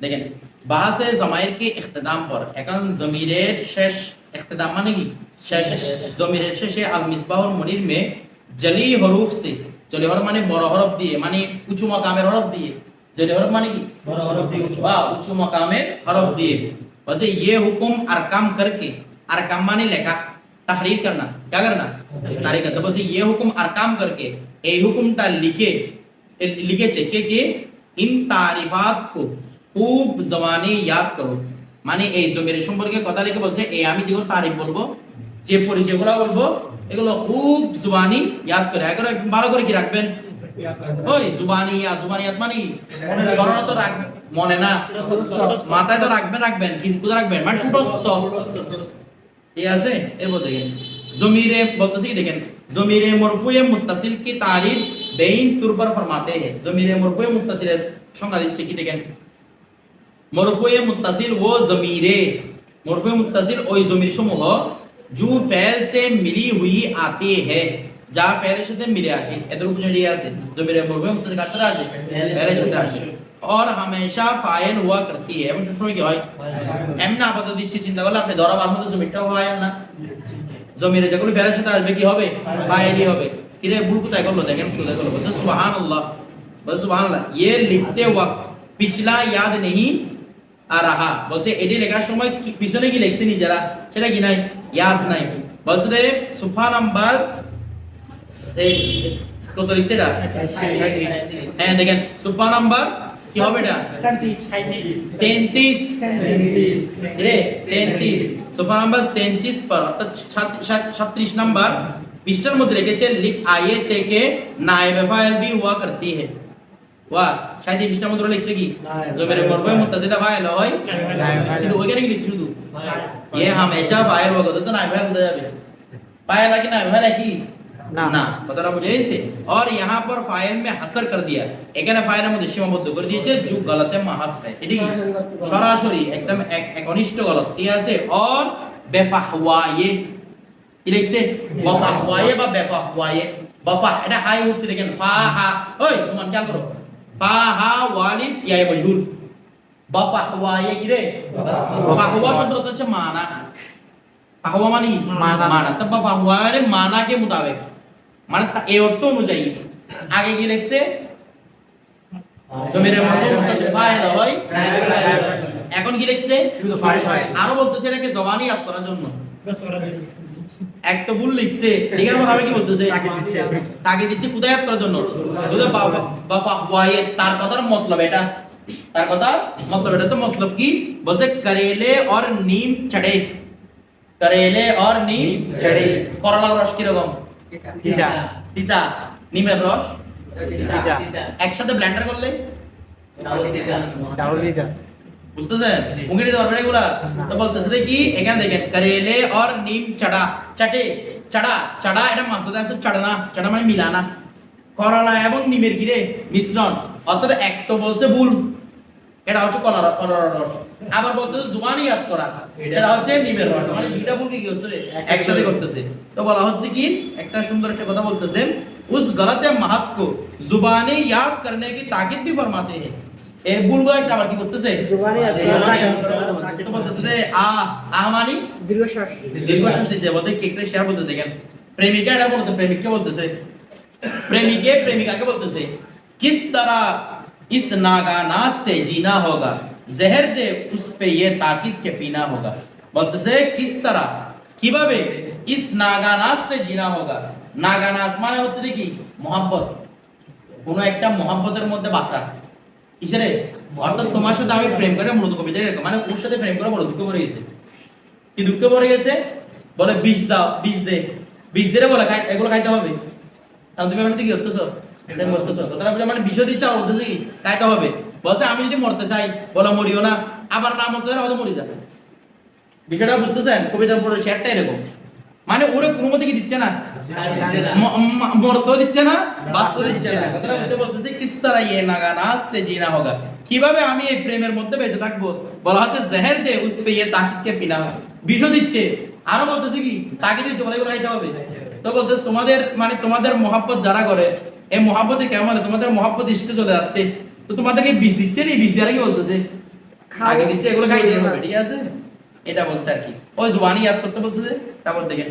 দেখেন বাহাসে জমায়ের কি ইখতিদাম পর এখন জমিরের শেষ ইখতিদাম মানে কি শেষ জমিরের শেষে আল মিসবাহুল মুনির মে জলি হরফ সে জলি হরফ মানে বড় হরফ দিয়ে মানে উঁচু মাকামের হরফ দিয়ে জলি হরফ মানে কি বড় হরফ দিয়ে উঁচু। বা উঁচু মাকামের হরফ দিয়ে বলছে ये हुक्म अरकाम करके अरकाम माने लेखा तहरीर करना क्या करना তারিখ করতে বলছে ये हुक्म अरकाम करके এই হুকুমটা লিখে এ- লিখেছে কে কে ইন তারিফাত কো খুব জমানে ইয়াদ করো। মানে এই জমির সম্পর্কে কথা রেখে বলছে এই আমি যেগুলো তারিখ বলব, যে পরিচয়গুলো বলব, এগুলো খুব জুবানি ইয়াদ করে। এগুলো ভালো করে কি রাখবেন? ওই জুবানি ইয়াদ জুবানি ইয়াদ মানে স্মরণ তো মনে না। মাথায় তো রাখবেন রাখবেন। কিন্তু রাখবেন? মানে ঠিক আছে? এবার দেখেন, জমিরে বলতেছি দেখেন, জমিরে মরফুয়ে কি তারিফ বেইন তুরবার ফরমাতে জমিরে মরফুয়ে মুত্তাসিলের সংজ্ঞা দিচ্ছে কি দেখেন? মরফুয়ে মুত্তাসিল ও জমিরে মরফুয়ে মুত্তাসিল ওই জমির সমূহ জু ফেল সে মিলি হুই আতে है যা ফেলের সাথে মিলে আসে এদের উপরে দিয়ে আছে জমিরে মরফুয়ে মুত্তাসিল কার সাথে আসে ফেলের সাথে আসে और हमेशा फाइल हुआ करती है এবং সবসময় কি হয় এমনি আপাতত দৃষ্টি চিন্তা করলে আপনি ধরা বার মতো জমিটাও হয় না জমিরে যেগুলো ফেরার সাথে আসবে কি হবে ফাইলই হবে কিরে ভুল কোথায় করলো দেখেন কোথায় করলো বলছে সুবহানাল্লাহ বলছে সুবহানাল্লাহ ये लिखते वक्त पिछला याद नहीं আর আহা বলছে এটি লেখার সময় পিছনে কি লেখছে নিজেরা? সেটা কি নাই? ইয়াদ নাই। বলছে যে সোফা নাম্বার কত লিখছে এটা? হ্যাঁ দেখেন সোফা নাম্বার কি হবে এটা? সেন্তিস রে সেন্তিস সোফা নাম্বার সেন্তিস পর অর্থাৎ সাতত্রিশ নাম্বার পৃষ্ঠার মধ্যে রেখেছে লিখ আইয়ে থেকে নাই ফাইল বি হওয়া করতি হ্যায় ওয়া শাইতি মন্ত্র লিখছে কি? জমির না। ফাইল বোঝা যাবে फाइल है कि ना है कि ना ना बता বা বেপা হুয়ায়ে বাফা এটা হাই উঠতে দেখেন। ফা হা। ওই তোমার খেয়াল করো। ফাহা ওয়ালিদ ইয়াই বা ফাহওয়া কি রে ফাহওয়া শব্দটা হচ্ছে মানা ফাহওয়া মানে মানা তো ফাহওয়া মানে মানা কে মোতাবেক মানে এই অর্থ অনুযায়ী আগে কি লিখছে জমিরের মধ্যে ফাইল হয় এখন কি লিখছে শুধু ফাইল আরও বলতেছে এটাকে জবানি আপ করার জন্য এক তো ভুল লিখছে। পর আমি কি বলতেছে? তাকে দিচ্ছে। তাকে দিচ্ছে করার জন্য। বাবা তার কথার মতলব এটা। তার কথা মতলব এটা। তো মতলব কি? বসে করেলে আর নিম ছড়ে। করেলে আর নিম ছড়ে। করলার রস কি রকম তিতা। তিতা। নিমের রস? একসাথে ব্লেন্ডার করলে? তাহলে তিতা বুঝতেছেন? উঙ্গি এগুলা? তো বলতেছে কি এখানে দেখেন কারেলে আর নিম চাটা চাটে চাটা চাটা এটা আছে চাটানা চাটা মানে মিলানা। করলা এবং নিমের মিশ্রণ। অর্থাৎ এক তো বলছে ভুল। এটা হচ্ছে কলার কলার রস। আবার বলতেছে জোয়ানি ইয়াদ করা। এটা হচ্ছে নিমের রস। মানে দুইটা ভুল কি হচ্ছে একসাথে করতেছে। তো বলা হচ্ছে কি একটা সুন্দর একটা কথা বলতেছে উস গলত মাহাস কো জুবানি ইয়াদ করনে কি তাকিদ ভি ফরমাতে হ্যায়। এর ভুল আবার কি করতেছে? বলতেছে আ দীর্ঘশ্বাস। দীর্ঘশ্বাস দিচ্ছে বলতে শেয়ার বলতে দেখেন। প্রেমিকা এটা বলতে বলতেছে। প্রেমিকে প্রেমিকাকে বলতেছে কিস তারা ইস নাগা নাস সে জিনা হোগা জহর দে উস পে ইয়ে তাকিদ কে পিনা হোগা। বলতেছে কিস তারা? কীভাবে? ইস নাগা নাস সে জিনা হোগা। নাগা নাস মানে হচ্ছে কি মহাব্বত। কোন একটা মহাব্বতের মধ্যে বাঁচা। কিসেরে অর্থাৎ তোমার সাথে আমি প্রেম করে মূলত কবিতা এরকম মানে ওর সাথে প্রেম করে বড় দুঃখ পড়ে গেছে। কি দুঃখ পড়ে গেছে? বলে বিষ দাও বিষ দে। বিষ দিলে বলে খাই এগুলো খাইতে হবে। তাহলে তুমি আমাকে কি করতেছো? এটা করতেছো? কথাটা বলে মানে বিষয় দিচ্ছ বলতেছি কি খাইতে হবে। বলছে আমি যদি মরতে চাই বলো মরিও না আবার না মরতে চাই হয়তো মরে যাবে। বিষয়টা বুঝতেছেন? কবিতার পুরো শেয়ারটা এরকম। মানে ওরে কোনো মতে কি দিচ্ছে না? ম- ম- দিচ্ছে না? বাঁচতে দিচ্ছে না। বলতেছে কিস তারা ইয়ে নাগানা সে জিনা হোগা। কীভাবে আমি এই প্রেমের মধ্যে বেঁচে থাকব? বলা হচ্ছে জেহের দে উস পে ইয়ে তাকিদকে পিনা বিষ দিচ্ছে। আরও বলতেছে কি তাকে দিতে বলে এগুলো খাইতে হবে। তো বলতে তোমাদের মানে তোমাদের মহাব্বত যারা করে এই মহাব্বতে কেমন তোমাদের মহাব্বত ইষ্টে চলে যাচ্ছে। তো তোমাদেরকে বিষ দিচ্ছে নি? বিষ দেওয়ার কি বলতেছে? আগে দিচ্ছে এগুলো গাইতে হবে ঠিক আছে? এটা বলছে আর কি ওই জুবানি ইয়াদ করতে বলছে যে তারপর দেখেন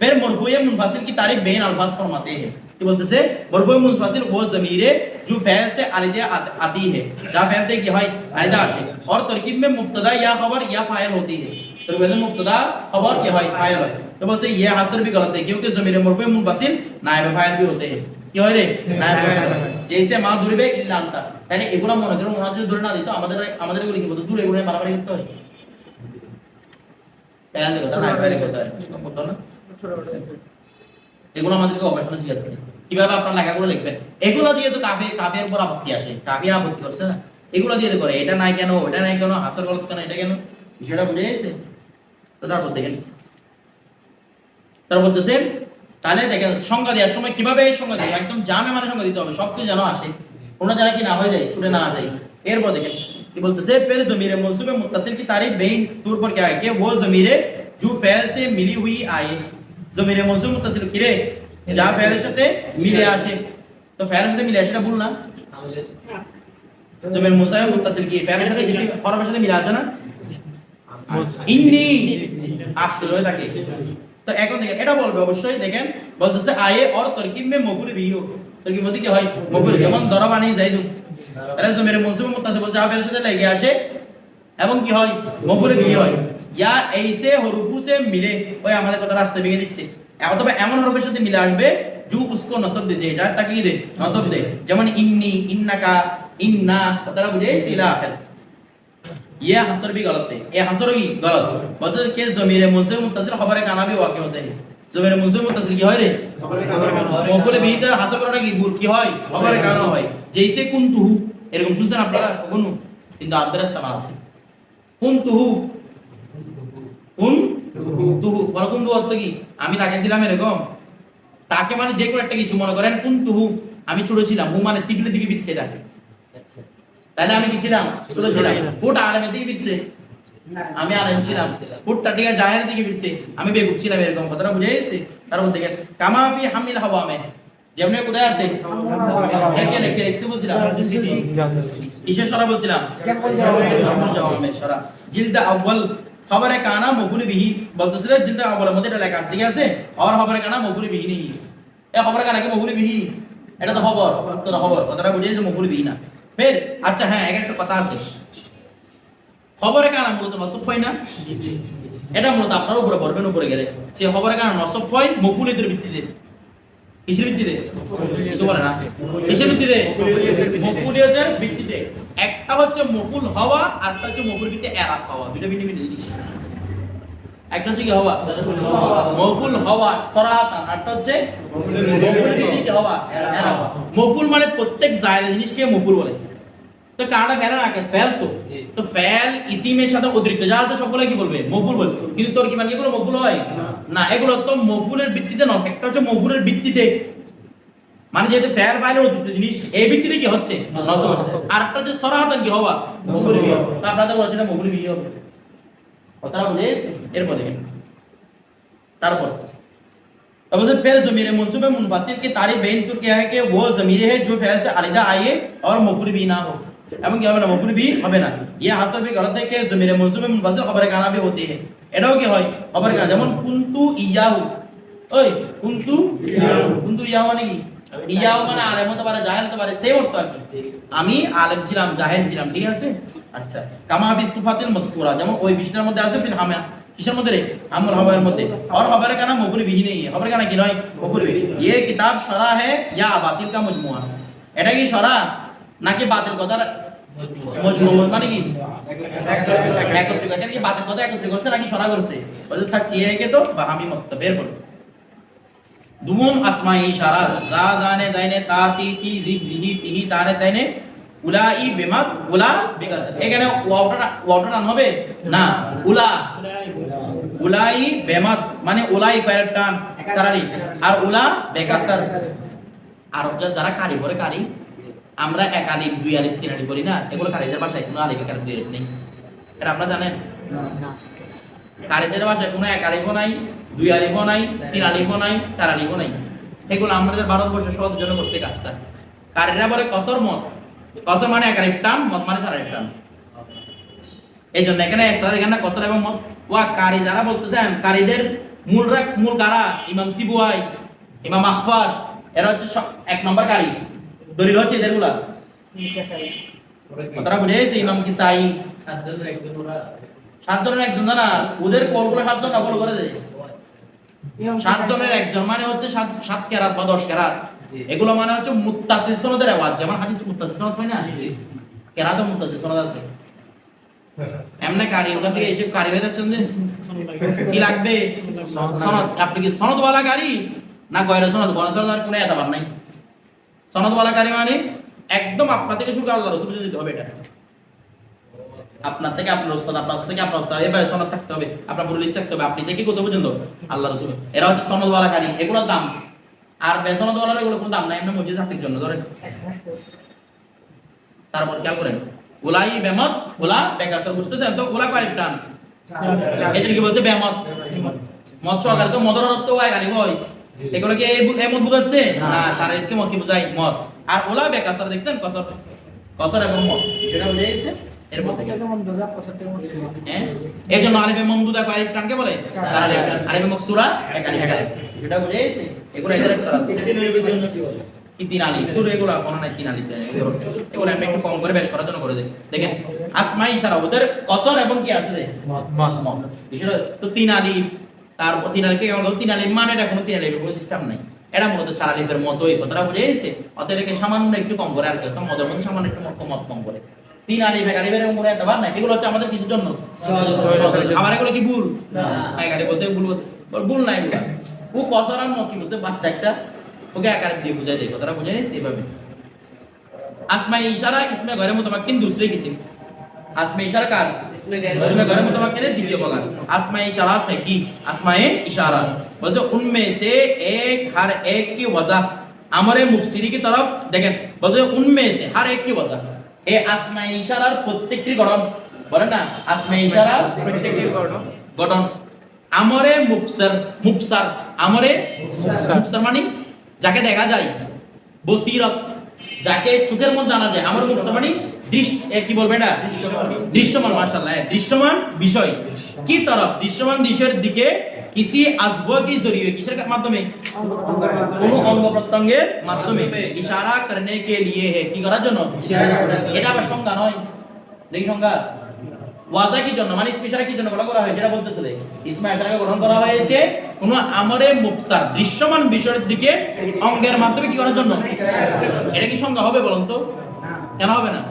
फिर मरफूए मुनफासिल की तारीफ बेन अल्फाज फरमाते हैं कि बोलते से मरफूए मुनफासिल वो ज़मीरे जो फ़ैल से आलिदे आत- आती है जहाँ फ़ैल दे कि हाय आलिदा आशे और तरकीब में मुब्तदा या खबर या फाइल होती है तो पहले मुब्तदा खबर या हाय फाइल है तो बस ये हासिल भी गलत है क्योंकि ज़मीरे मरफूए मुनफासिल नायब फाइल भी होते हैं কি হয় রে নায়ব ফাইল হয়। জেসে মা দূরবে ইল্লা আনতা তাহলে এগুলো মনে করুন ওনারা যদি দূরে না দিত আমাদের আমাদের এগুলো কি বলতো দূরে এগুলো বাড়াবাড়ি করতে হয় প্যান কথা নায়ব ফাইল করতে না এগুলো আমাদেরকে শিখাচ্ছে। কীভাবে আপনার লেখাগুলো লিখবেন? এগুলো দিয়ে তো কাফে কাফের উপর আপত্তি আসে। কাফে আপত্তি করছে না। এগুলো দিয়ে করে এটা নাই কেন ওটা নাই কেন হাসার গলত কেন এটা কেন? বিষয়টা বুঝে গেছে? তো তারপর দেখেন। তারপর তাহলে দেখেন সংজ্ঞা দেওয়ার সময় কীভাবে এই সংজ্ঞা দিতে একদম জামে মানে সংজ্ঞা দিতে হবে সব কিছু যেন আসে। কোনো জায়গায় কি না হয়ে যায় ছুটে না যায়। এরপর দেখেন कि बोलते से पहले जमीर मौसू मुतसिल की तारीफ बेन तौर पर क्या है कि वो जमीर जो फैल से मिली हुई आए जमीर मौसू मुतसिल किरे যা ফেলের সাথে মিলে আসে। তো ফেলের সাথে মিলে আসে ভুল না? জমির মুসাইব মুতাসিল কি? ফেলের সাথে ইসি হরফের সাথে মিলে আসে না? ইন্নি আসল হয়ে থাকে। তো এখন দেখেন এটা বলবে অবশ্যই দেখেন বলতেছে আয়ে অর তরকিব মে মকুল বিহু। তরকিব মধ্যে কি হয়? মকুল যেমন দরবানি যাইদুন তাহলে জমির মুনসিব মুত্তাসিল বলছে আফের সাথে লেগে আসে এবং কি হয় মফুল भी হয় ইয়া এইসে হরফু সে মিলে ওই আমাদের কথা রাস্তা ভেঙে দিচ্ছে অথবা এমন হরফের সাথে মিলে আসবে জু উসকো নসব দে দে যা তাকিয়ে দে নসব দে যেমন ইন্নি ইন্নাকা ইন্না কথাটা বুঝে ইলা আখির ये हसर भी गलत है ये हसर ही गलत बस के जमीर मुनसिब मुत्तसिल खबर काना भी वाकई होते हैं জমির মুনসিব মুত্তাসিল কি হয় রে মফুলে বিহিতে হাসর করাটা কি ভুল কি হয় খবরে কানা হয় যেইসে কুনতুহু এরকম শুনছেন আপনারা কখনো? কিন্তু আদ্রাস কানা আছে কুনতুহু কুন? তুহু। বলো কুনতু অর্থ কি? আমি তাকে ছিলাম এরকম। তাকে মানে যে কোনো একটা কিছু। মনে করেন কুনতুহু আমি ছোট ছিলাম। হু মানে তীব্র দিকে ফিরছে ডাকে তাহলে আমি কি ছিলাম? ছোট ছিলাম। হুট আলেমের দিকে ফিরছে। আমি আলেম ছিলাম। হুটটা ঠিক আছে জাহের দিকে ফিরছে। আমি বেগুব ছিলাম এরকম। কথাটা বুঝে গেছে? তারপর দেখেন কামাফি হামিল হাওয়া মে যেমনি কোথায় আছে? বলছিলাম। সরা বলছিলাম। খবরে কানা বিহি। বলতেছিল মধ্যে এটা লেখা আছে, ঠিক আছে? আর খবরে কানা বিহি নেই। এ খবরে কানা কি বিহি? এটা তো খবর তো খবর। কথাটা বুঝে যে মফুল বিহি না। ফের আচ্ছা হ্যাঁ এখানে একটা কথা আছে। খবরে কানা মূলত নসব হয় না? এটা মূলত আপনার উপরে পড়বেন, উপরে গেলে। যে খবরে কানা নসব হয় মফুলিদের ভিত্তিতে। একটা হচ্ছে মকুল হওয়া, আর একটা হচ্ছে মকুল ভিত্তিতে এরাব হওয়া দুটো ভিন্ন ভিন্ন জিনিস। একটা হচ্ছে কি হওয়া? মকুল হওয়া সরাহাতান। আরটা হচ্ছে মকুল ভিত্তিতে এরাব। মানে প্রত্যেক জায়গা জিনিসকে মকুল বলে। তো কানাডা ফেলে না ফেল তো তো ফেল ইসিমের সাথে অতিরিক্ত যা আছে সবগুলো কি বলবে মফুল বলবে কিন্তু তোর কি মানে এগুলো মফুল হয় না এগুলো তো মফুলের ভিত্তিতে নয় একটা হচ্ছে মফুলের ভিত্তিতে মানে যেহেতু ফেল ফাইলের অতিরিক্ত জিনিস এই ভিত্তিতে কি হচ্ছে নসব হচ্ছে আর একটা হচ্ছে সরাহাতান কি হওয়া মফুল বিয়ে তো আপনারা তো বলছেন মফুল বিয়ে হবে কথাটা বুঝে গেছে এরপর দেখেন তারপর अब उसे फिर जमीर मुनसुब मुनफासिल की तारीफ बेन तो क्या है कि वो जमीर है जो फैल से अलग आए और मफूल भी ना हो এবং কি হবে না? মফুল বিহীন হবে না। ইয়ে হাসর বি গলত থেকে জমির মনসুব মুনফাসিল খবরে কানা বি হতে হে। এটাও কি হয়? খবর কানা। যেমন কুনতু ইয়াহু। ওই কুনতু ইয়াহু। কুনতু ইয়াহু মানে কি? ইয়াহু মানে আলেম হতে পারে জাহেল হতে পারে সেই অর্থ আর কি। আমি আলেম ছিলাম জাহেল ছিলাম ঠিক আছে? আচ্ছা। কামা বি সুফাতিল মাসকুরা। যেমন ওই বিষ্ণুর মধ্যে আছে ফিল হামা। কিসের মধ্যে রে? আমর হবার মধ্যে। আর হবার কানা মফুল বিহীন নেই। হবার কানা কি নয়? মফুল বিহি। ইয়ে কিতাব সরা হে ইয়া বাতিল কা মজমুয়া। এটা কি সরা নাকি বাদের কথা মানে কি? টান হবে? না, উলা। উলাই বেমাত মানে উলাই আর উলা বেকাসার আর যারা কারি করে কারি আমরা এক আলিফ দুই আলিফ তিন আলিফ বলি না এগুলো কারিদের ভাষায় কোনো আলিফ এক আলিফ দুই আলিফ নেই। এটা আপনারা জানেন? কারিদের ভাষায় কোনো এক আলিফও নাই দুই আলিফও নাই তিন আলিফও নাই চার আলিফও নাই। এগুলো আমাদের ভারতবর্ষে সহজের জন্য করছে কাজটা। কারিরা বলে কসর মত কসর মানে এক আলিফ টান মত মানে চার আলিফ টান। এই জন্য এখানে ইস্তাদ এখানে কসর এবং মত ওয়া কারি যারা বলতেছেন কারিদের মূল রা- মূল কারা? ইমাম সিবুয়াই ইমাম আহফাস এরা হচ্ছে সব- এক নম্বর কারি। দলিল হচ্ছে এদেরগুলা কথাটা বুঝে গেছে ইমাম কিসাই সাতজনের একজন জানা ওদের কলগুলো সাতজন না ফলো করে দেয়? সাতজনের একজন মানে হচ্ছে সাত সাত কেরাত বা দশ কেরাত। এগুলো মানে হচ্ছে মুত্তাসিল সনদের আওয়াজ। যেমন হাদিস মুত্তাসিল সনদ হয় না? কেরাত মুত্তাসিল সনদ আছে। এমনি কারি ওখান থেকে এসে কারি হয়ে যাচ্ছেন যে কি লাগবে? সনদ আপনি কি সনদওয়ালা গাড়ি? না গয়রা সনদ? গয়রা সনদ কোনো এতবার নাই। সনদওয়ালা গাড়ি মানে একদম আপনার থেকে শুরু করে আল্লাহ রসুল দিতে হবে এটা। আপনার থেকে আপনার ওস্তাদ আপনার থেকে আপনার ওস্তাদ এবারে সনদ থাকতে হবে আপনার পুরো লিস্ট থাকতে হবে আপনি থেকে কত পর্যন্ত? আল্লাহ রসুল। এরা হচ্ছে সনদওয়ালা গাড়ি এগুলোর দাম। আর এগুলো কোনো দাম নাই এমনি মসজিদ চাকরির জন্য ধরেন। তারপর খেয়াল করেন ওলাই বেমত ওলা বেকাসর বুঝতেছেন তো? ওলা টান? কি বলছে? বেমত। মত সহকারে তো মদর অর্থ হয় হয় এগুলো কি এই মত বুঝাচ্ছে? না। চারিকে মত কি বুঝাই মত। আর ওলা বেকাসর দেখছেন? কসর। কসর এবং মত। যেটা বুঝে গেছে হ্যাঁ? এই জন্য আলিফে মমদুদা কারিব টানকে বলে? চার। আলিফ আলিফে মকসুরা এক আলিফ যেটা বুঝে গেছে এগুলো এখানে কি তিন আলি পুরো এগুলো কোনো নাই তিন আলি এগুলো আমি একটু কম করে বেশ করার জন্য করে দেই। দেখেন আসমাই ইশারা ওদের কসর এবং কি আছে মত। তো তিন আলি তারপর তিন তিন মানে এটা কোনো তিন কোনো সিস্টেম এটা মূলত চার কথাটা বুঝে গেছে? এটাকে সামান্য একটু কম করে আর মদের মধ্যে সামান্য একটু কম করে। তিন এক নাই। এগুলো হচ্ছে আমাদের জন্য। আমার এগুলো কি ভুল? বসে ভুল ভুল নাই ও কসরার মত কি বুঝতে? বাচ্চা একটা। ওকে এক দিয়ে বুঝাই দেয় কথাটা বুঝে গেছে এইভাবে। আসমা ইশারা ইসমে ঘরের মতো কিন্তু দুসরে কিসিম আসমে ইশারা কার इसमें घर मुतमक्किन है द्वितीय प्रकार आसमाई इशारात है की आसमाई इशारात বলছে उनमें से एक हर एक की वजह আমরে মুফসিরি কি তরফ দেখেন বলছে উনমে সে হর এক কি ওয়াজা এই আসমাই ইশারার প্রত্যেকটির গঠন বলেন না আসমাই ইশারার প্রত্যেকটির গঠন আমরে মুফসর মুফসার আমরে মুফসার মানে যাকে দেখা যায় বসিরত যাকে চোখের মধ্যে জানা যায় আমার মুফসার মানে দৃশ এ কি বলবে এটা? দৃশ্যমান। মাশাআল্লাহ হ্যাঁ, দৃশ্যমান বিষয়। কি তরফ? দৃশ্যমান বিষয়ের দিকে কিসি আসব কি জরিয়ে কিসের মাধ্যমে? কোনো অঙ্গ প্রত্যঙ্গের মাধ্যমে। ইশারা করনে কে লিয়ে হে কি করার জন্য? এটা আবার সংজ্ঞা নয়। দেখি সংজ্ঞা। ওয়াজা কি জন্য? মানে ইসমিশারা কি জন্য গঠন করা হয়েছে? এটা বলতেছে ইসমা ইশারাকে গঠন করা হয়েছে কোন আমরে মুফসার। দৃশ্যমান বিষয়ের দিকে অঙ্গের মাধ্যমে কি করার জন্য? এটা কি সংজ্ঞা হবে বলুন তো? কেন হবে না?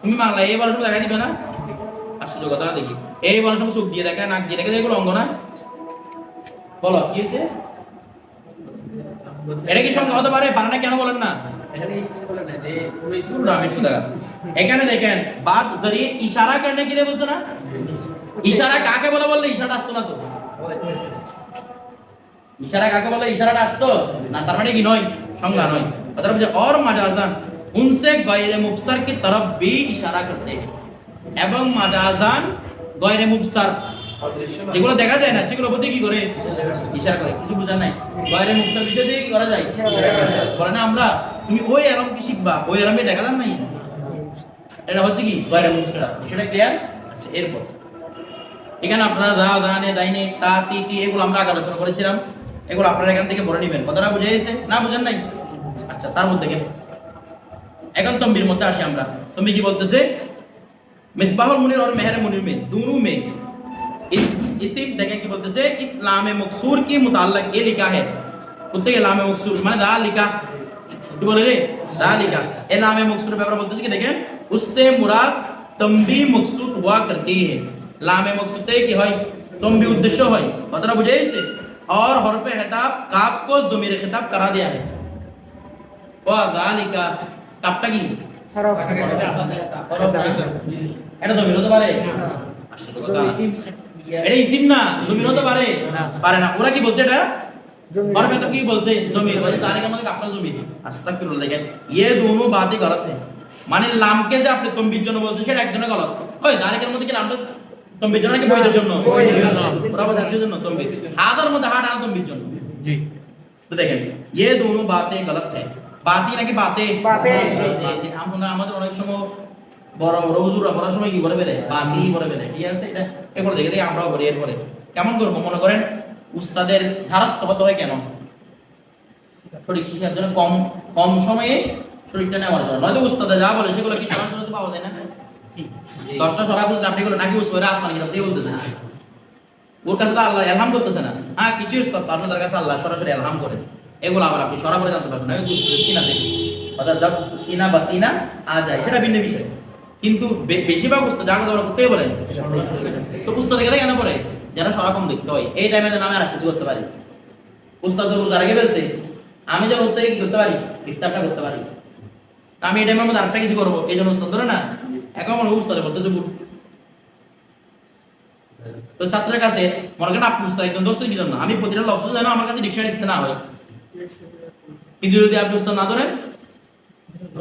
তুমি বলো এই বলটা দেখা দিবে না আশ্চর্য কথা দেখি এই বলটা চোখ দিয়ে দেখা নাক দিয়ে দেখা এগুলো অঙ্গ না বলো কি হয়েছে? এটা কি সংখ্যা হতে পারে? বানানা কেন বলেন না? এখানে দেখেন। বাদ জড়িয়ে ইশারা করনে কি বলছো না? ইশারা কাকে বলে বললে ইশারা আসতো না তো? ইশারা কাকে বলে ইশারাটা আসতো? না তার মানে কি নয়? সংজ্ঞা নয়। অতএব যে অর মাজাজান উনসে গয়রে মুবসার কি তরফ বি ইশারা করতে? এবং মাজাজান গয়রে মুবসার। যেগুলো দেখা যায় না সেগুলো প্রতি কি করে? ইশারা করে। কিছু বোঝা নাই। বাইরে দিয়ে করা যায়। বলে না আমরা তুমি ওই আরাম কি শিখবা? ওই আরামে দেখা নাই। এটা হচ্ছে কি? বাইরে সেটা ক্লিয়ার আচ্ছা এরপর। এখানে আপনারা দা দানে দাইনে তা তি তি এগুলো আমরা আগে আলোচনা করেছিলাম। এগুলো আপনারা এখান থেকে বলে নেবেন। কথাটা বুঝে গেছে? না বুঝেন নাই? আচ্ছা তার মধ্যে কেন এখন তম্বির মধ্যে আসি আমরা। তুমি কি বলতেছে? মেজবাহর মুনির আর মেহের মুনির মেয়ে দুনু মেয়ে इस इसी देखें কি বলতেছে ইসলামে মকসুর কি মুতাল্লাক এ লিখা है কুত্তে ইলামে মকসুর মানে দা লিখা কি বলে রে দা লিখা এ নামে মকসুর ব্যাপারে বলতেছে কি দেখেন उससे मुराद तंबी मकसूद हुआ करती है লামে মকসুদে কি হয় তম্বি উদ্দেশ্য হয় কথাটা বুঝে গেছে और हरफ खिताब काफ को जमीर खिताब करा दिया है ওয়া যালিকা কাপটা কি হরফ এটা জমির হতে পারে আশ্চর্য কথা। এটা ইসিম না জমির হতে পারে পারে না ওরা কি বলছে এটা जमीन। और मतलब কি বলছে জমির বলছে তাহলে কি আমাদের আপনার জমি আস্তাগফিরুল্লাহ দেখেন ये दोनों बातें गलत है মানে লামকে যে আপনি তম্বির জন্য বলছেন সেটা একজনের গলত ওই দালিকের মধ্যে কি লামটা তম্বির জন্য নাকি বৈধের জন্য বৈধের জন্য। ওরা বলছে কিসের জন্য তম্বির হাদার মধ্যে হাট আর তম্বির জন্য জি তো দেখেন ये दोनों बातें गलत है বাতি নাকি বাতে বাতে। বাতে। আমরা আমাদের অনেক সময় বড় সময় কি দেখে দেখে কেমন করব মনে করেন? উস্তাদের হয় কেন? শিক্ষার জন্য? কম কম সময়ে শরীরটা নেওয়ার জন্য। নয়তো উস্তাদে যা বলে সেগুলো কি পাওয়া যায় না? দশটা সরা আপনি গুলো নাকি আসমান কিতাব ওর কাছে তো আল্লাহ এলহাম করতেছে না। হ্যাঁ কিছু তার কাছে আল্লাহ সরাসরি এলহাম করে। এগুলো আবার আপনি সরাসরি জানতে পারবেন না। সিনা থেকে অর্থাৎ সিনা বা সিনা আ যায়। সেটা ভিন্ন বিষয়। কিন্তু বেশিরভাগ উস্তাদ কথা বলে করতেই বলে। তো উস্তাদ থেকে কেন পড়ে যেন সরকম দেখতে হয়। এই টাইমে যেন আমি আর কিছু করতে পারি। উস্তাদ রোজা রেখে ফেলছে আমি যেন ওর কি করতে পারি? ইফতারটা করতে পারি। আমি এই টাইমের মধ্যে আরেকটা কিছু করব। এই জন্য উস্তাদ ধরে না, এখন আমার উস্তাদে ভুল তো ছাত্রের কাছে মনে করেন আপনি উস্তাদ একদম দোষ কি জন্য? আমি প্রতিটা লক্ষ যেন আমার কাছে ডিকশনারি দিতে না হয়। কিন্তু যদি আপনি উস্তাদ না ধরেন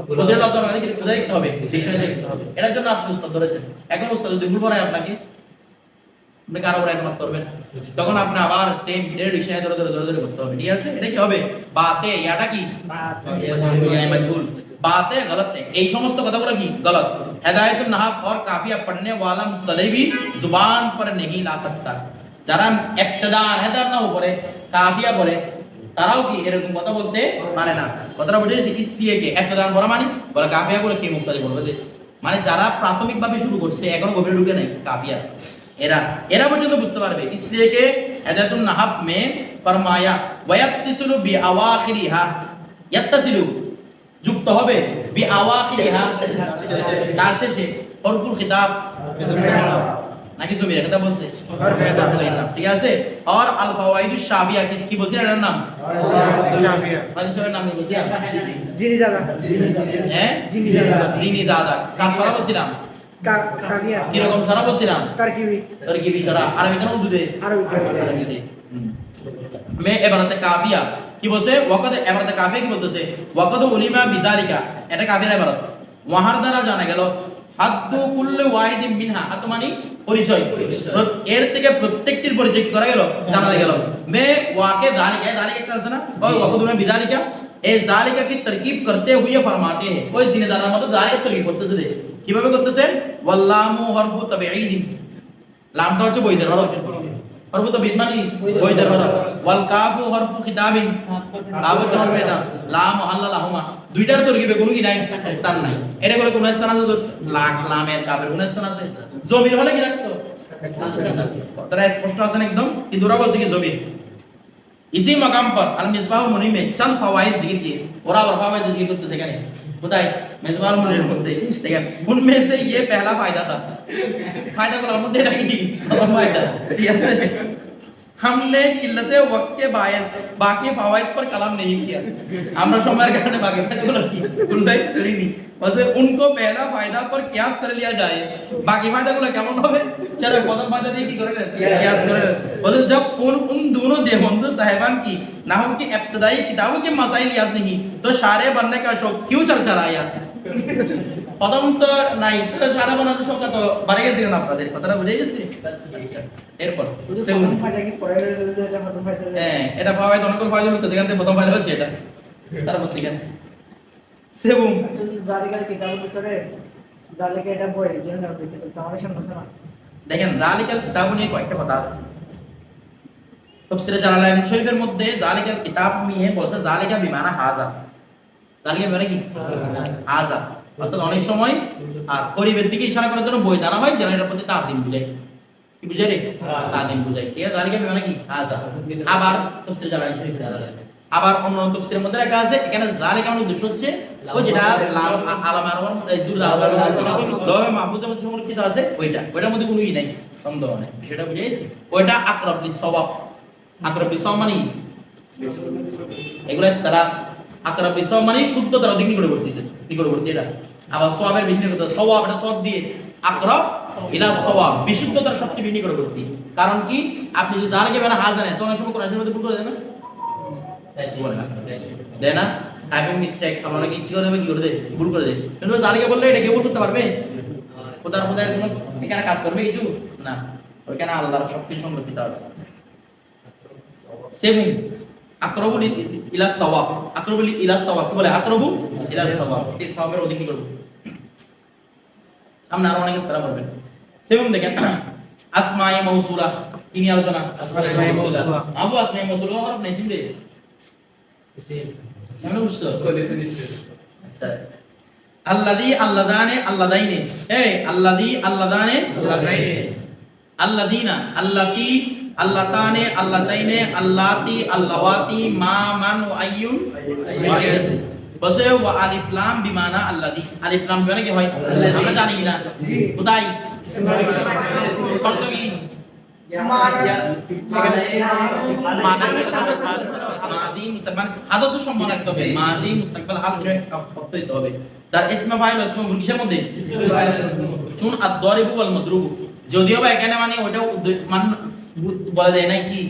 প্রতিটা লক্ষ আমার কাছে কোথায় দিতে হবে ডিকশনারি দিতে হবে এটার জন্য আপনি উস্তাদ ধরেছেন এখন উস্তাদ যদি ভুল পড়ায় আপনাকে আপনি কারো উপর একমত করবেন তখন আপনি আবার সেম এর ডিকশনারি ধরে ধরে ধরে ধরে করতে হবে ঠিক আছে এটা কি হবে বাতে ইয়াটা কি यानी मजबूर बातें गलत है এই সমস্ত কথাগুলো কি गलत হেদায়েতুন নাহাব और काफिया पढ़ने वाला मुतलबी जुबान पर नहीं ला सकता যারা ইবতিদার হেদার না উপরে কাফিয়া পড়ে তারাও কি এরকম কথা বলতে পারে না? কথাটা বুঝেছি ইসলিয়ে কে ইবতিদার পড়া মানে? বলে কাফিয়া গুলো কি মুক্তাদি করবে যে? মানে যারা প্রাথমিকভাবে শুরু করছে, এখনও গভীরে ঢুকে নাই কাফিয়া। এরা এরা পর্যন্ত বুঝতে পারবে। ইসলিয়ে কে নাহাব মে ফরমায়া, ওয়ায়াত্তিসুলু বি আওয়াখিরিহা ইয়াত্তাসিলু, যুক্ত হবে বি আওয়াখিরিহা তার শেষে হরফুল খিতাব। নাকি জমির কথা বলছে? ঠিক আছে? আর আল শাবিয়া কিস কি বলছি এটার নাম? জিনি হ্যাঁ জিনি দাদা জিনি জাদা কার সরা বলছিলাম কা- কাবিয়া কি রকম সরা বলছিলাম তারকিবি তোর কি আরবি কেন? উর্দুতে আরবি মে এবারাতে কাফিয়া। কি বলছে? ওয়াকাদ এবারাতে কাফিয়া কি বলতেছে? ওয়াকাদ উলিমা বিজালিকা এটা কাফিয়ার এবারত। ওয়াহার দ্বারা জানা গেল হাদ্দু কুল্লু মিনহা। হাত মানে পরিচয়। এর থেকে প্রত্যেকটির পরিচয় করা গেল? জানা গেল। মে ওয়াকে দালিকা। দালিকা একটা আছে না? ওই ওয়াকাদ উলিমা বিজালিকা এই জালিকা কি তরকিব করতে হুয়ে ফরমাতে। हैं ওই জিনেদারের মতো দালিকা তরকিব করতেছে কীভাবে করতেছে? ওয়াল্লামু হরফু তাবিঈদিন। লামটা হচ্ছে বৈদের হরফ হরফ তো বিদমানি বৈদের হরফ ওয়াল কাফু হরফু খিতাবিন কাফ হচ্ছে হরফ এটা লা মুহাল্লা লাহুমা দুইটার তো লিখবে কোনো কি নাই স্থান নাই এটা বলে কোন স্থান আছে তো লাখ লামের কাফের কোন স্থান আছে জমির হলে কি রাখতো তারা স্পষ্ট আছে না একদম কিন্তু ওরা বলছে কি জমির इसी मकाम पर अल मिसबाह मुनी में चंद फवाइद जिक्र किए और और फवाइद जिक्र करते से कहने खुदाई मेजबान মনের মধ্যে দেখেন উনমে সে ये पहला फ़ायदा था फ़ायदा গুলো আমাদের নাকি ফায়দা ঠিক আছে हमने किल्लत वक्त के बायस बाकी फवाइद पर कलाम नहीं किया আমরা সময়ের কারণে বাকি ফায়দাগুলো কি উল্টাই করিনি বসে উনকো পেহলা ফায়দা পর কিয়াস করে লিয়া যায় বাকি ফায়দাগুলো কেমন হবে চলো প্রথম ফায়দা দিয়ে কি করে কিয়াস করে বসে जब उन उन दोनों देवबंद साहिबान की नाम की इब्तदाई किताबों के मसाइल याद नहीं तो शारे बनने का शौक क्यों चर्चा रहा यार প্রথম তো নাই তো সারা বানানোর সংখ্যা তো বাড়ে গেছে কেন আপনাদের? কথাটা বুঝে এরপর হ্যাঁ এটা ফায়দা অনেকগুলো ফায়দা সেখান থেকে প্রথম ফায়দা হচ্ছে এটা। তারপর থেকে। সেবুম জালিকা দেখেন, জালিকাল কিতাব নিয়ে কয়েকটা কথা আছে। জালালাইন শরীফের মধ্যে জালিকাল কিতাব নিয়ে বলছে, জালিকা বিমানা হাজা। জালিকা বিমানা কি? হাজা অর্থাৎ অনেক সময় আর করিবের দিকে ইশারা করার জন্য বই দানা হয় যেন এটার প্রতি তাজিম বুঝায়। কি বুঝায় রে? তাজিম বুঝায়। ঠিক আছে? জালিকা বিমানা কি? হাজা আবার তাফসীরে জালালাইন শরীফ, জালালাইন। আবার অন্য তাফসীরের মধ্যে লেখা আছে, এখানে জালিকা মানে উদ্দেশ্য হচ্ছে, ওই যেটা লাম আলামা আরওয়ান এই দুল আলামা লহে মাহফুজের মধ্যে সংরক্ষিত আছে, ওইটা। ওইটার মধ্যে কোনো ই নাই, সন্দেহ নাই। বিষয়টা বুঝে গেছি ওইটা আকরাব লিস সওয়াব। আকরাব সওয়াব মানে এগুলো ইস্তালাহ সওয়াব মানে শুদ্ধতার অধিক নিকটবর্তী নিকটবর্তী এটা। আবার সওয়াবের বেশি নিকটবর্তী সওয়াব এটা সওয়াব দিয়ে আকরাব ইলা সওয়াব, বিশুদ্ধতার সবচেয়ে নিকটবর্তী কারণ কি? আপনি যদি জানকে বেলা হাজ জানেন তো অনেক সময় কোরআনের মধ্যে ভুল করে দেন না? বলে না দেয় না? টাইপিং মিস্টেক অনেকে ইচ্ছে করে কি করে দেয়? ভুল করে দেয়। কিন্তু বললে এটা কেউ ভুল করতে পারবে? খোদার খোদার কোনো এখানে কাজ করবে কিছু? না। ওইখানে আল্লাহর সব কিছু সংরক্ষিত আছে। আকরবুল ইলা সওয়াব। আকরবুল ইলা সওয়াব। কি বলে? আকরবু ইলা সওয়াব। এই সওয়াবের অধিক করব? আমরা আরও অনেক ইস্তারা করবেন সেভেন দেখেন আসমায়ে মাউসুলা কি নিয়ে আলোচনা। আসমায়ে মাউসুলা। আবু আসমায়ে মাউসুলা হরফ নেই বুঝছ আচ্ছা। আল্লাদি আল্লাদানে আল্লাদাইনে। এই আল্লাদি আল্লাদানে আল্লাদিনা আল্লাতি আল্লাতানে আল্লাতাইনে আল্লাতি আল্লাওয়াতি মা মান ও আইয়ুন বসে ও আলিফ লাম বিমানা আল্লাদি আলিফ লাম বিমানা কি হয়? আমরা জানি না। কোথায় ধরে অর্থ যদিও বা এখানে মানে ওটা মান বলা যায় না কি?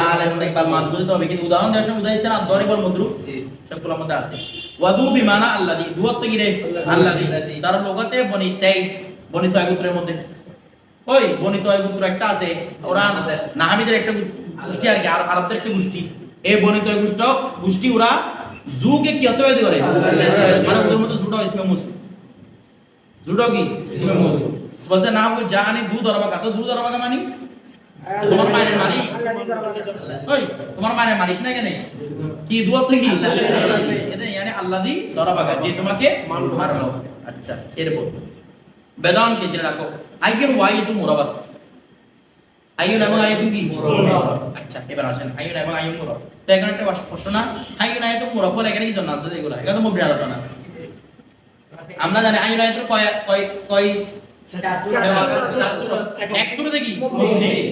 আল ইস্তিকবাল মাছ বুঝতে হবে। কিন্তু উদাহরণ দেওয়ার সময় উদাহরণ দিচ্ছেন আদ-দারিব ওয়াল সবগুলোর মধ্যে আছে। ওয়াদু বিমানা আল্লাদি দুয়াত কি রে? আল্লাদি। তার লগতে বনিতাই বনিত আগুত্রের মধ্যে। ওই বনিত গোত্র একটা আছে ওরা নাহামিদের একটা গোষ্ঠী আর কি আর আরবদের একটা গোষ্ঠী। এই বনিত গোষ্ঠ গোষ্ঠী ওরা জুকে কি অতবাদ করে? মানে ওদের মধ্যে জুটো ইসমে মুসলিম জুটো কি? ইসমে মুসলিম বলছে না জানি দু দরবা কাতো দু দরবা কা মানি? তোমার মায়ের মালিক? ওই তোমার মায়ের মালিক না কেন কি দুয়ার থেকে? এটা মানে আল্লাহ দি কা যে তোমাকে মারলো। আচ্ছা এরপর। বেদান কে জেনে রাখো আইগেন ওয়াই তো মুরাবাস। আইয়ুন এবং আইয়ুন কি? আচ্ছা এবার আসেন আইয়ুন এবং আইয়ুন মুরাব। তো এখানে একটা প্রশ্ন না আইয়ুন আইয়ুন মুরাব বলে এখানে কি জন্য আছে এগুলো? তো মুবরি আলোচনা। আমরা জানি আইয়ুন আইয়ুন কয় কয় কয়। এক সূরতে কি?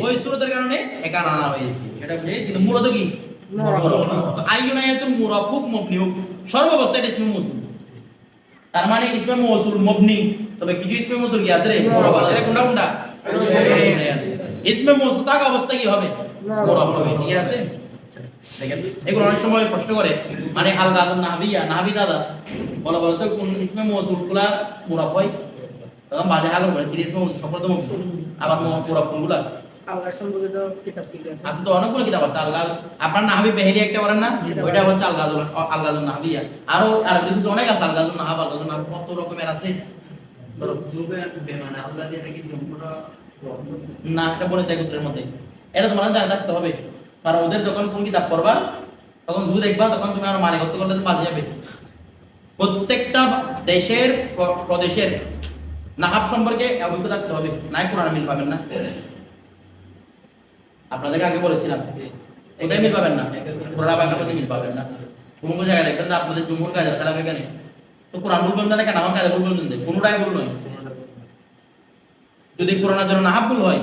ওই সূরতের কারণে এখানে আনা হয়েছে। এটা কিন্তু মূলত কি? মুরাব তো আইয়ুন আইয়ুন মুরাব হুক মবনি হুক সর্বাবস্থায় এটা ইসমে মৌসুল তার মানে ইসমে মৌসুল মবনি? তবে কিছু ইসমে মৌসুল কি আছে রে? মুরাব আছে কোনটা কোনটা? ইসমে মৌসুল তাক অবস্থা কি হবে? মুরাব হবে। ঠিক আছে? আচ্ছা, দেখেন। এগুলো অনেক সময় প্রশ্ন করে। মানে আল গাদুন নাহবিয়া নাহবি দাদা। বলা বলা তো কোন ইসমে মৌসুলগুলা মুরাব হয়? তখন বাজে হাগর বলে কি ইসমে মৌসুল সকল তো আবার কোনগুলা আল্লাহ সম্পর্কিত আছে? তো অনেকগুলো কিতাব আছে আলগা আপনার নাহাবি বেহেরি একটা বলেন না? ওইটা হচ্ছে আলগাজুল আলগাজুল নাহাবিয়া আরও আর কিছু অনেক আছে আলগাজুল নাহাব আলগাজুল নাহাব কত রকমের আছে। ধরো না এটা দেয় গোত্রের মধ্যে। এটা তোমার জানা থাকতে হবে। কারণ ওদের যখন কোন কিতাব পড়বা তখন যদি দেখবা তখন তুমি আর মালিকত্ব করতে বাজে যাবে। প্রত্যেকটা দেশের প্রদেশের নাহাব সম্পর্কে অভিজ্ঞতা থাকতে হবে। নাই কোরআন মিল পাবেন না। আপনাদেরকে আগে বলেছিলাম এটাই মিল পাবেন না? কোরআন বাংলার মধ্যে মিল পাবেন না? কোন কোন জায়গায় দেখবেন না আপনাদের জুমুর কাজ খারাপ এখানে তো কোরআন বলবেন না কেন? আমার কাজে বলবেন না। কোনটাই ভুল নয়। যদি কোরআনের জন্য নাহাব ভুল হয়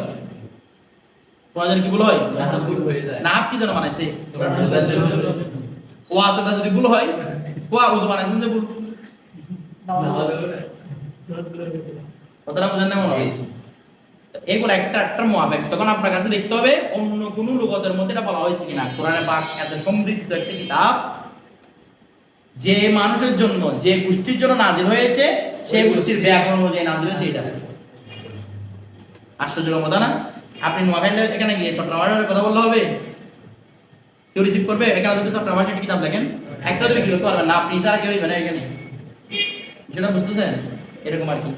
কোরআনের কি ভুল হয়? নাহাব কি জন্য বানাইছে? ও আসলে যদি ভুল হয় ও আবুজ বানাইছেন যে ভুল। কথাটা বুঝেন না মনে এগুলো একটা একটা মোয়াবেক তখন আপনার কাছে দেখতে হবে অন্য কোন লোকদের মধ্যে এটা বলা হয়েছে কিনা। কোরআনে পাক এত সমৃদ্ধ একটা কিতাব যে মানুষের জন্য যে গোষ্ঠীর জন্য নাজিল হয়েছে সেই গোষ্ঠীর ব্যাকরণ অনুযায়ী নাজিল হয়েছে এটা আশ্চর্য কথা না? আপনি নোয়াখালী এখানে গিয়ে চট্টগ্রামের কথা বললে হবে। কেউ রিসিভ করবে? এখানে যদি চট্টগ্রামের একটা কিতাব লেখেন একটা যদি কি করতে পারবেন না? আপনি ছাড়া কেউ নেবেন এখানে। সেটা বুঝতেছেন? এরকম আর কি।